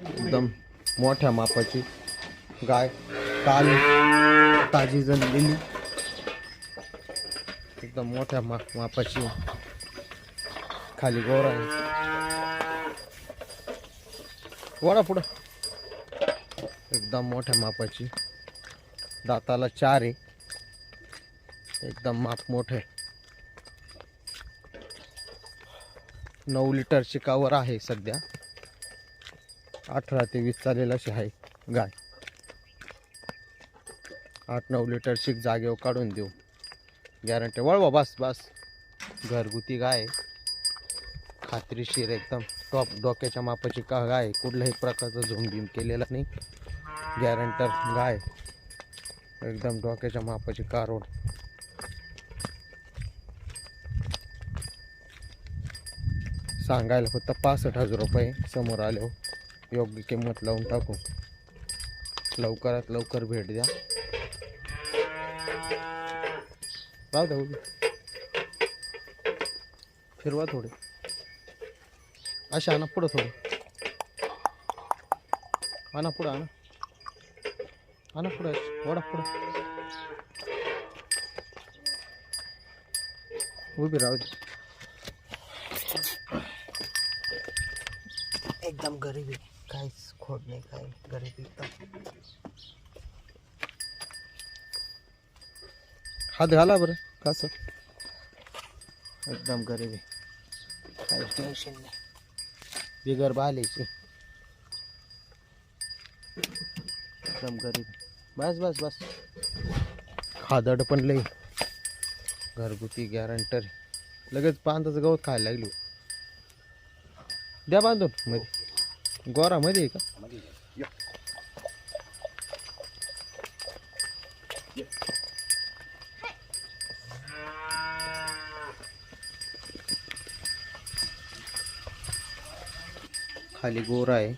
एकदम मोठ्या मापाची गाय काल ताजी जनलेली एकदम मोठ्या मा मापाची खाली गोर आहे. वडा पुढं. एकदम मोठ्या मापाची. दाताला चार आहे. एकदम माप मोठे. नऊ लिटरची कावर आहे सध्या. अठरा ते वीस चालेल अशी आहे गाय. आठ नऊ लिटर लिटरची जागेवर काढून देऊ. गॅरंटी वळवा बस बस. घरगुती गाय. खात्रीशीर एकदम. टॉप डोक्याच्या मापाची का गाय. कुठल्याही प्रकारचं झोम बिम केलेला नाही. गॅरंटर गाय. एकदम डोक्याच्या मापाची कारोड. सांगायला फक्त पासष्ट हजार रुपये समोर आले हो. योग्य किंमत लावून टाकू. लवकरात लवकर भेट द्या. राहू द्या उभी. फिरवा थोडे. अशा आणा पुढं थोडं. आणा पुढं आणा आणा पुढं. वडा पुढं. उभी राहू दे. एकदम गरिबी काहीच खोड नाही काय गरिबी हात घाला बरं कसं एकदम गरिबी काही टेन्शन नाही. बिगर बालेची. एकदम गरिबी बस बस बस. खादड पण लई. घरगुती गॅरंटर लगेच पांदाचं गवत खायला लागलो. द्या बांधून. मध्ये. गोरा मध्ये आहे का? खाली गोरा आहे.